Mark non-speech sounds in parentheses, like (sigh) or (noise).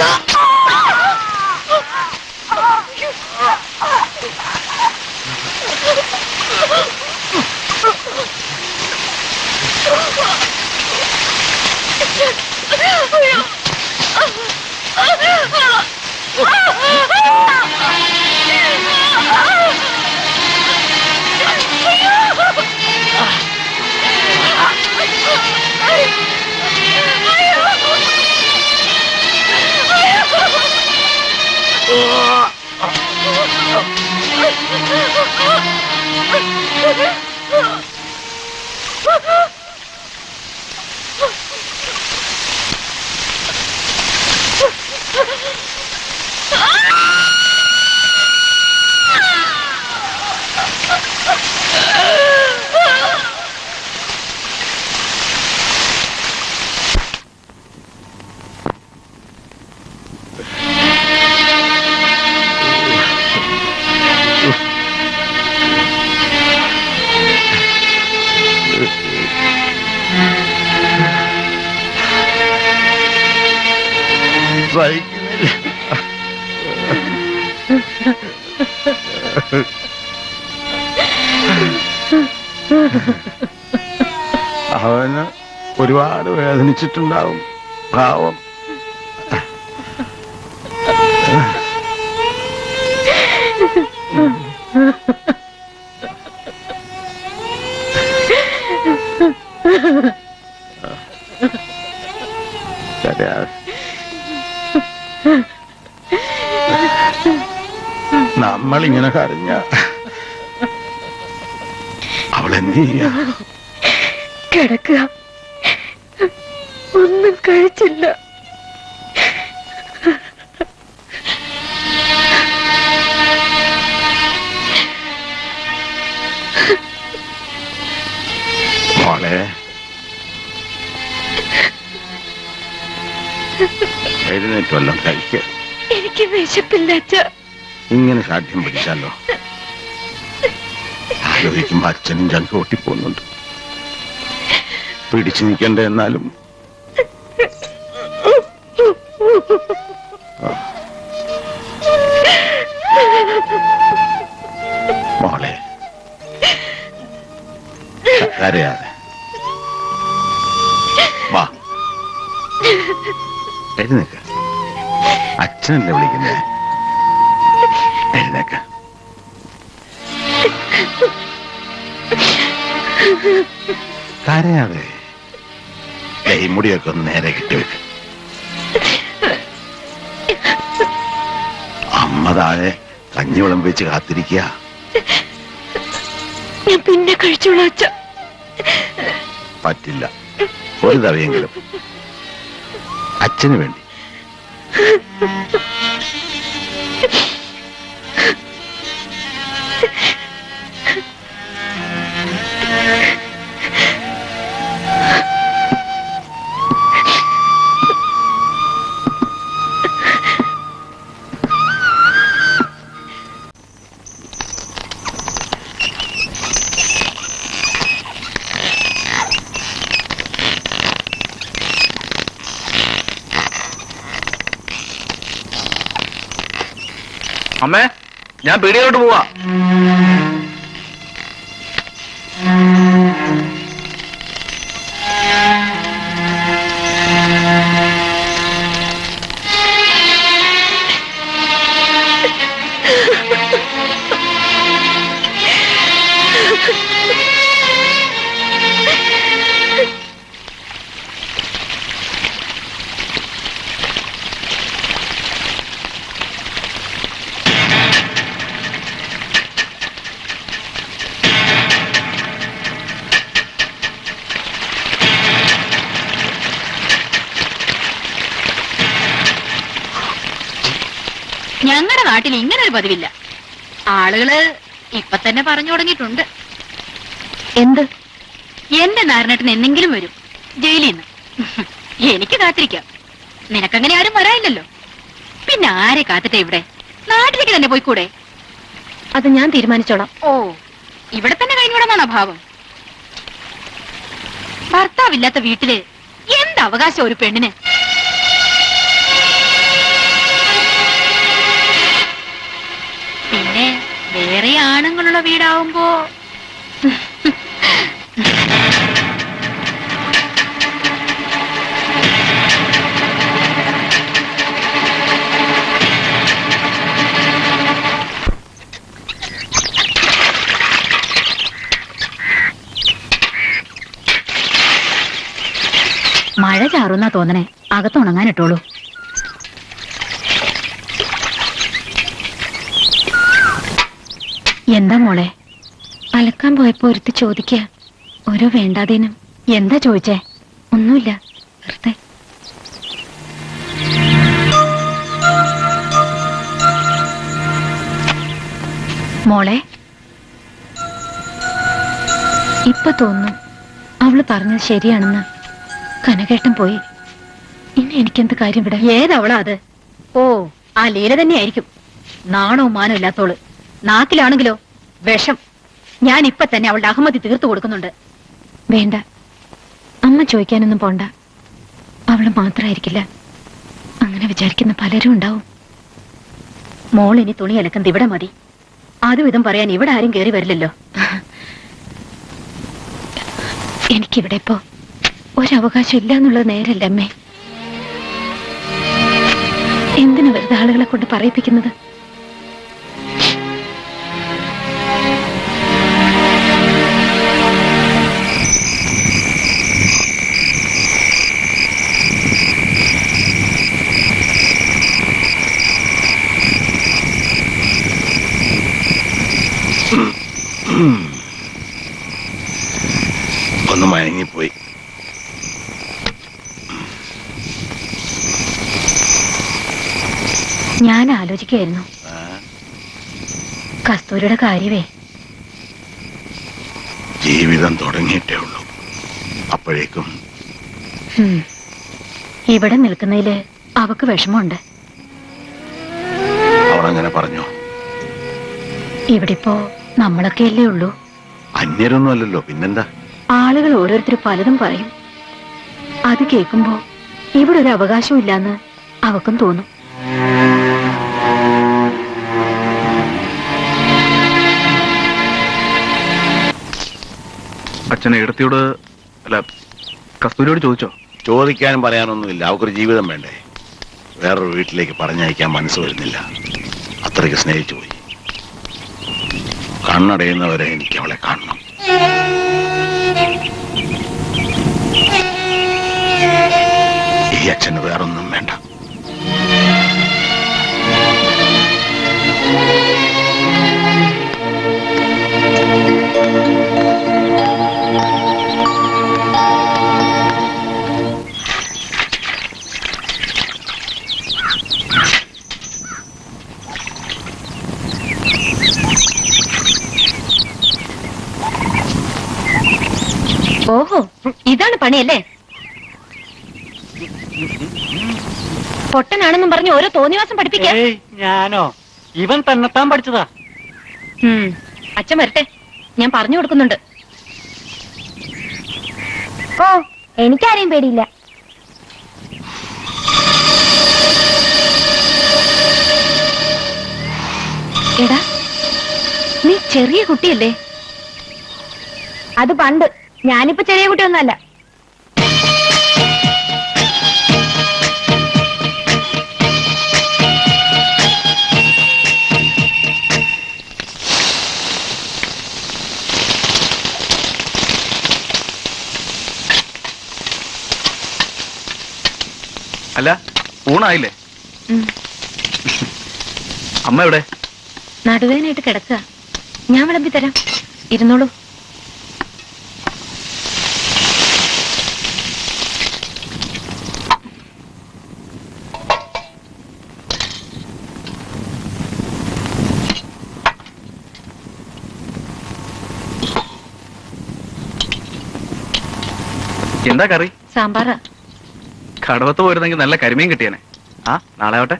Ah! Ha ha ha! സഹിക്കുന്നില്ല. അവന് ഒരുപാട് വേദനിച്ചിട്ടുണ്ടാവും. പാവം. (laughs) കരയാതെ നമ്മളിങ്ങനെ കരഞ്ഞ അവളെന്ത് കിടക്കുക. ഒന്നും കഴിച്ചില്ല. എനിക്ക് വിശപ്പില്ലാച്ച ഇങ്ങനെ സാധ്യം പിടിച്ചാലോ? ആലോചിക്കുമ്പോ അച്ഛനും ചങ്ക് ഓട്ടിപ്പോന്നുണ്ട് പിടിച്ചു നിൽക്കണ്ട എന്നാലും. മോളെ കരയാതെ വാ. എഴുന്നേക്ക. അച്ഛനല്ലേ വിളിക്കുന്നത് എഴുന്നേക്ക. കരയാതെ. ദേ, ഈ മുടിയൊക്കെ ഒന്ന് നേരെ കെട്ടിവെക്ക് അമ്മ താഴെ കഞ്ഞി വെച്ച് കാത്തിരിക്കുക. ഞാൻ പിന്നെ കഴിച്ചോളാം അച്ഛ. പറ്റില്ല. ഒരു തവയെങ്കിലും. അച്ഛന് വേണ്ടി. Ha ha ha! അമ്മേ ഞാൻ പീടികയിലോട്ട് പോവാ. ഞങ്ങളുടെ നാട്ടിൽ ഇങ്ങനെ ഒരു പതിവില്ല. ആളുകൾ ഇപ്പൊ തന്നെ പറഞ്ഞു തുടങ്ങിയിട്ടുണ്ട്. എന്ത്? എന്റെ നാരനേട്ടൻ എന്തെങ്കിലും വരും ജയിലിൽ നിന്ന്. എനിക്ക് കാത്തിരിക്കാം. നിനക്കങ്ങനെ ആരും വരാനില്ലല്ലോ. പിന്നെ ആരെ കാത്തിട്ടെ ഇവിടെ? നാട്ടിലേക്ക് തന്നെ പോയിക്കൂടെ? അത് ഞാൻ തീരുമാനിച്ചോളാം. ഓ ഇവിടെ തന്നെ കഴിഞ്ഞോടാന്നാണ് അഭാവം ഭർത്താവില്ലാത്ത വീട്ടിൽ എന്ത് അവകാശം ഒരു പെണ്ണിന്? പിന്നെ വേറെ ആണുങ്ങളുള്ള വീടാവുമ്പോ മഴ ചാറുന്നാ തോന്നണേ. അകത്തുണങ്ങാനിട്ടോളൂ എന്താ മോളെ? അലക്കാൻ പോയപ്പോ ഒരുത്തി ചോദിക്കുക ഓരോ വേണ്ടാതീനും. എന്താ ചോദിച്ചേ? ഒന്നുമില്ല. വെറുതെ. മോളെ? ഇപ്പൊ തോന്നുന്നു. അവൾ പറഞ്ഞത് ശരിയാണെന്ന്. കനകേട്ടൻ പോയി. ഇനി എനിക്കെന്ത് കാര്യം ഇവിടെ? ഏതവളാ അത്? ഓ ആ ലീല തന്നെയായിരിക്കും. നാണോ മാനോ ഇല്ലാത്തോൾ നാക്കിലാണെങ്കിലോ? വിഷം. ഞാൻ ഇപ്പൊ തന്നെ അവളുടെ അഹമ്മതി തീർത്തു കൊടുക്കുന്നുണ്ട്. വേണ്ട. അമ്മ ചോദിക്കാനൊന്നും പോണ്ട. അവൾ മാത്രായിരിക്കില്ല. അങ്ങനെ വിചാരിക്കുന്ന പലരും ഉണ്ടാവും. മോൾ ഇനി തുണി അലക്കുന്നത് ഇവിടെ മതി. അതും ഇതും പറയാൻ ഇവിടെ ആരും കയറി വരില്ലല്ലോ. എനിക്കിവിടെ ഇപ്പോ ഒരവകാശം ഇല്ല എന്നുള്ളത് നേരല്ല അമ്മേ? എന്തിനു വെറുതെ ആളുകളെ കൊണ്ട് പറയിപ്പിക്കുന്നത്? ഞാൻ ആലോചിക്കായിരുന്നു കസ്തൂരിയുടെ കാര്യമേ ജീവിതം തുടങ്ങിയിട്ടേ ഉള്ളൂ. അപ്പോഴേക്കും ഇവിടെ നിൽക്കുന്നതിൽ അവക്ക് വിഷമമുണ്ട്. അവളങ്ങനെ പറഞ്ഞു? ഇവിടെ ഇപ്പോ നമ്മളൊക്കെ അല്ലേ ഉള്ളൂ. അന്യരൊന്നും അല്ലല്ലോ പിന്നെന്താ? ആളുകൾ ഓരോരുത്തർ പലതും പറയും. അത് കേൾക്കുമ്പോ ഇവിടെ ഒരു അവകാശം ഇല്ലാന്ന് അവക്കും തോന്നും. അച്ഛനെ എടുത്തിയോട് അല്ല കസ്തൂരിയോട് ചോദിച്ചോ? ചോദിക്കാനും പറയാനൊന്നുമില്ല. അവക്കൊരു ജീവിതം വേണ്ടേ. വേറൊരു വീട്ടിലേക്ക് പറഞ്ഞയക്കാൻ മനസ്സ് വരുന്നില്ല. അത്രയ്ക്ക് സ്നേഹിച്ചു പോയി. കണ്ണടയുന്നവരെ എനിക്ക് അവളെ കാണണം. ഈ അച്ഛന് വേറൊന്നും വേണ്ട. ഓഹോ ഇതാണ് പണിയല്ലേ? പൊട്ടനാണെന്നും പറഞ്ഞ് ഓരോ തോന്നിവാസം പഠിപ്പിക്കാം. ഏയ് ഞാനോ? ഇവൻ തന്നെത്താൻ പഠിച്ചതാ. ഉം. അച്ഛൻ വരട്ടെ. ഞാൻ പറഞ്ഞു കൊടുക്കുന്നുണ്ട്. ഓ എനിക്കാരെയും പേടിയില്ല. എടാ നീ ചെറിയ കുട്ടിയല്ലേ? അത് പണ്ട്. ഞാനിപ്പോ ചെറിയ കുട്ടിയൊന്നല്ല അല്ല ഊണായില്ലേ? അമ്മ എവിടെ? നടുവേനായിട്ട് കിടക്കുക. ഞാൻ വിളമ്പി തരാം. ഇരുന്നോളൂ. എന്താ കറി? സാമ്പാറാ. കടവത്ത് പോയിരുന്നെങ്കിൽ നല്ല കരിമീൻ കിട്ടിയനെ. ആ നാളെ ആവട്ടെ.